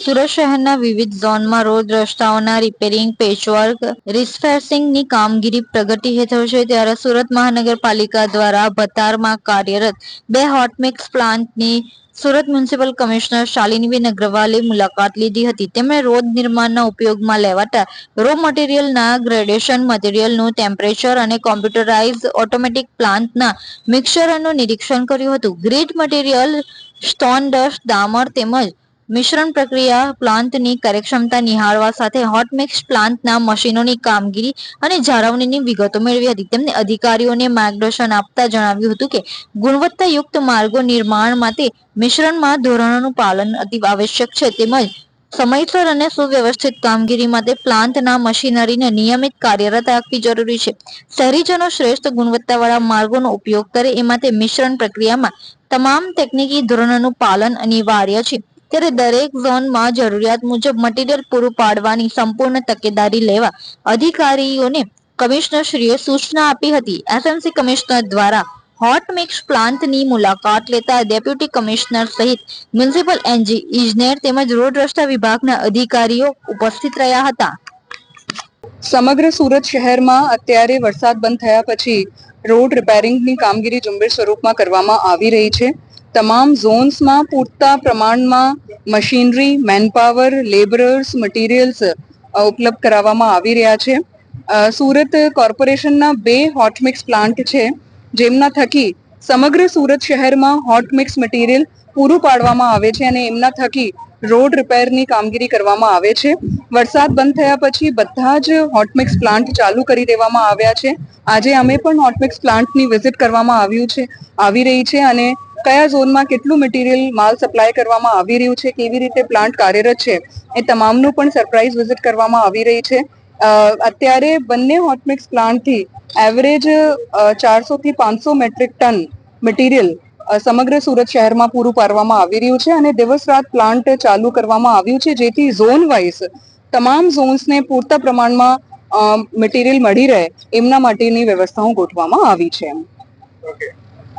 સુરત શહેરના વિવિધ ઝોનમાં રોડ રસ્તાઓના રિપેરિંગ પેચવર્ક રિસફેસિંગની કામગીરી પ્રગતિ હેઠળ છે. ત્યારે સુરત મહાનગરપાલિકા દ્વારા ભતારમાં કાર્યરત બે હોટમિક્સ પ્લાન્ટની સુરત મ્યુનિસિપલ કમિશનર શાલિનીબેન અગ્રવાલે મુલાકાત લીધી હતી. તેમણે રોડ નિર્માણના ઉપયોગમાં લેવાતા રો મટીરિયલના ગ્રેડેશન મટીરિયલનું ટેમ્પરેચર અને કોમ્પ્યુટરાઇઝ ઓટોમેટિક પ્લાન્ટના મિક્સરનું નિરીક્ષણ કર્યું હતું. ગ્રીડ મટીરિયલ સ્ટોન ડસ્ટ ડામર તેમજ મિશ્રણ પ્રક્રિયા પ્લાન્ટની કાર્યક્ષમતા નિહાળવા સાથે હોટ મિક્સ પ્લાન્ટના મશીનોની કામગીરી અને જાળવણીની વિગતો મેળવી હતી. તેમને અધિકારીઓને માર્ગદર્શન આપતા જણાવ્યું હતું કે, ગુણવત્તાયુક્ત માર્ગો નિર્માણ માટે મિશ્રણમાં ધોરણોનું પાલન અતિ આવશ્યક છે. તેમજ સમયસર અને સુવ્યવસ્થિત કામગીરી માટે પ્લાન્ટના મશીનરીને નિયમિત કાર્યરત રાખવી જરૂરી છે. શહેરીજનો શ્રેષ્ઠ ગુણવત્તાવાળા માર્ગોનો ઉપયોગ કરે એ માટે મિશ્રણ પ્રક્રિયામાં તમામ તકનીકી ધોરણોનું પાલન અનિવાર્ય છે. ત્યારે દરેક ઝોનમાં જરૂરિયાત મુજબ મટીરીયલ પૂરું પાડવાની સંપૂર્ણ તકેદારી લેવા અધિકારીઓને કમિશનરશ્રીએ સૂચના આપી હતી. એસએમસી કમિશનર દ્વારા હોટ મિક્સ પ્લાન્ટની મુલાકાત લેતા ડેપ્યુટી કમિશનર સહિત મ્યુનિસિપલ એન્જી ઇજનેર તેમજ રોડ રસ્તા વિભાગના અધિકારીઓ ઉપસ્થિત રહ્યા હતા. સમગ્ર સુરત શહેરમાં અત્યારે વરસાદ બંધ થયા પછી રોડ રિપેરિંગની કામગીરી ઝુંબેશ સ્વરૂપમાં કરવામાં આવી રહી છે. તમામ ઝોન્સમાં પૂરતા પ્રમાણમાં મશીનરી, મેનપાવર, લેબરર્સ, મટીરિયલ્સ ઉપલબ્ધ કરાવવામાં આવી રહ્યા છે. સુરત કોર્પોરેશનના બે હોટમિક્સ પ્લાન્ટ છે, જેમના થકી સમગ્ર સુરત શહેરમાં હોટમિક્સ મટીરિયલ પૂરું પાડવામાં આવે છે અને એમના થકી રોડ રિપેરની કામગીરી કરવામાં આવે છે. વરસાદ બંધ થયા પછી બધા જ હોટમિક્સ પ્લાન્ટ ચાલુ કરી દેવામાં આવ્યા છે. આજે અમે પણ હોટમિક્સ પ્લાન્ટની વિઝિટ કરવામાં આવ્યું છે, આવી રહી છે અને કયા ઝોનમાં કેટલું મટીરિયલ માલ સપ્લાય કરવામાં આવી રહ્યું છે, કેવી રીતે પ્લાન્ટ કાર્યરત છે, એ તમામનું પણ સરપ્રાઇઝ વિઝિટ કરવામાં આવી રહી છે. અત્યારે બંને હોટમિક્સ પ્લાન્ટથી એવરેજ ચારસોથી પાંચસો મેટ્રિક ટન મટીરિયલ સમગ્ર સુરત શહેરમાં પૂરું પાડવામાં આવી રહ્યું છે અને દિવસ રાત પ્લાન્ટ ચાલુ કરવામાં આવ્યું છે, જેથી ઝોન વાઇઝ તમામ ઝોન્સને પૂરતા પ્રમાણમાં મટીરિયલ મળી રહે, એમના માટેની વ્યવસ્થાઓ ગોઠવામાં આવી છે. ઓકે